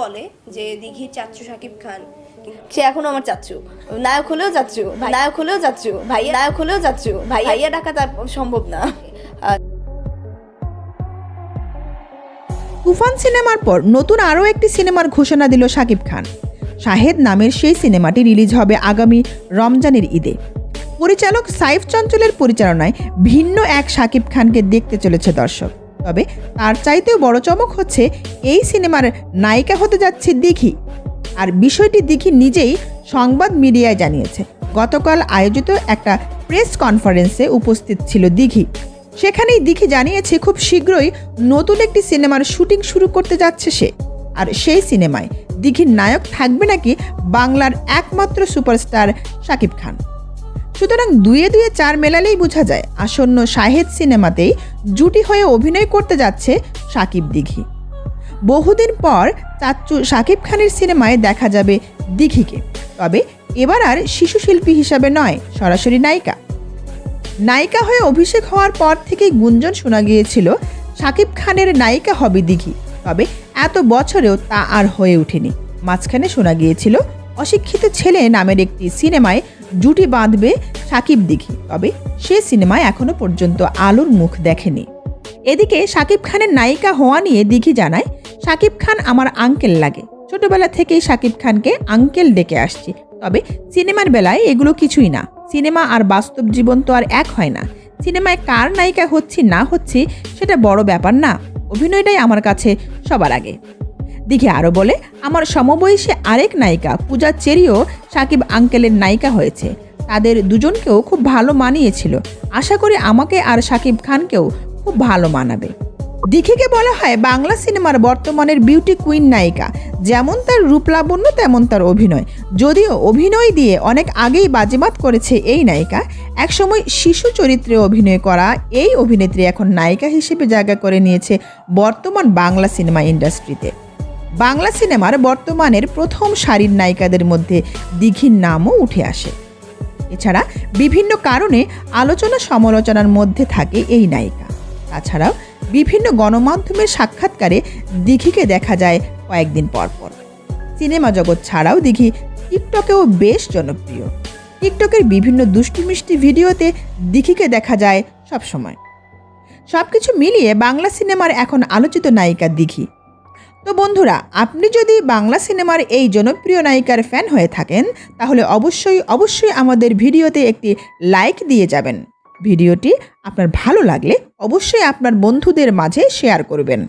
বলে যে দিঘির চাচ্চু শাকিব খান। সে এখনও আমার চাচ্চু। নায়ক হলেও চাচ্চু ভাই নায়ক হলেও চাচ্চু ভাই নায়ক হলেও চাচ্চু। ভাই ভাইয়া ডাকা তার সম্ভব না। তুফান সিনেমার পর নতুন আরও একটি সিনেমার ঘোষণা দিল শাকিব খান। শাহেদ নামের সেই সিনেমাটি রিলিজ হবে আগামী রমজানের ঈদে। পরিচালক সাইফ চঞ্চলের পরিচালনায় ভিন্ন এক শাকিব খানকে দেখতে চলেছে দর্শক। তবে তার চাইতেও বড় চমক হচ্ছে এই সিনেমার নায়িকা হতে যাচ্ছে দিঘি। আর বিষয়টি দিঘি নিজেই সংবাদ মিডিয়ায় জানিয়েছে। গতকাল আয়োজিত একটা প্রেস কনফারেন্সে উপস্থিত ছিল দিঘি। সেখানেই দিঘি জানিয়েছে খুব শীঘ্রই নতুন একটি সিনেমার শুটিং শুরু করতে যাচ্ছে সে। আর সেই সিনেমায় দিঘির নায়ক থাকবে নাকি বাংলার একমাত্র সুপারস্টার শাকিব খান। সুতরাং দুয়ে দুয়ে চার মেলালেই বোঝা যায়, আসন্ন শাহেদ সিনেমাতেই জুটি হয়ে অভিনয় করতে যাচ্ছে সাকিব দিঘি। বহুদিন পর চাচ্চু শাকিব খানের সিনেমায় দেখা যাবে দিঘিকে। তবে এবার আর শিশু শিল্পী হিসাবে নয়, সরাসরি নায়িকা। নায়িকা হয়ে অভিষেক হওয়ার পর থেকেই গুঞ্জন শোনা গিয়েছিল শাকিব খানের নায়িকা হবে দিঘি। তবে এত বছরেও তা আর হয়ে ওঠেনি। মাঝখানে শোনা গিয়েছিল অশিক্ষিত ছেলে নামের একটি সিনেমায় জুটি বাঁধবে সাকিব দিঘি। তবে সে সিনেমায় এখনও পর্যন্ত আলোর মুখ দেখেনি। এদিকে শাকিব খানের নায়িকা হওয়া নিয়ে দিঘি জানায় শাকিব খান আমার আঙ্কেল লাগে। ছোটবেলা থেকেই শাকিব খানকে আঙ্কেল ডেকে আসছি। তবে সিনেমার বেলায় এগুলো কিছুই না। সিনেমা আর বাস্তব জীবন তো আর এক হয় না। সিনেমায় কার নায়িকা হচ্ছি না হচ্ছি সেটা বড় ব্যাপার না। অভিনয়টাই আমার কাছে সবার আগে। দিঘি আরও বলে, আমার সমবয়সী আরেক নায়িকা, পূজা চেরিও সাকিব আঙ্কেলের নায়িকা হয়েছে। তাদের দুজনকেও খুব ভালো মানিয়েছিল। আশা করি আমাকে আর সাকিব খানকেও খুব ভালো মানাবে। দিঘিকে বলা হয় বাংলা সিনেমার বর্তমানের বিউটি কুইন নায়িকা। যেমন তার রূপলাবণ্য তেমন তার অভিনয়। যদিও অভিনয় দিয়ে অনেক আগেই বাজিমাত করেছে এই নায়িকা, একসময় শিশু চরিত্রে অভিনয় করা এই অভিনেত্রী এখন নায়িকা হিসেবে জায়গা করে নিয়েছে বর্তমান বাংলা সিনেমা ইন্ডাস্ট্রিতে। বাংলা সিনেমার বর্তমানের প্রথম সারির নায়িকাদের মধ্যে দিঘির নামও উঠে আসে। এছাড়া বিভিন্ন কারণে আলোচনা সমালোচনার মধ্যে থাকে এই নায়িকা। তাছাড়াও বিভিন্ন গণমাধ্যমের সাক্ষাৎকারে দিঘিকে দেখা যায় কয়েকদিন পর পর। সিনেমা জগৎ ছাড়াও দিঘি টিকটকেও বেশ জনপ্রিয়। টিকটকের বিভিন্ন দুষ্টু মিষ্টি ভিডিওতে দিঘিকে দেখা যায় সবসময়। সব কিছু মিলিয়ে বাংলা সিনেমার এখন আলোচিত নায়িকা দিঘি। তো বন্ধুরা, আপনি যদি বাংলা সিনেমার এই জনপ্রিয় নায়িকার ফ্যান হয়ে থাকেন, তাহলে অবশ্যই অবশ্যই আমাদের ভিডিওতে একটি লাইক দিয়ে যাবেন। ভিডিওটি আপনার ভালো লাগলে অবশ্যই আপনার বন্ধুদের মাঝে শেয়ার করবেন।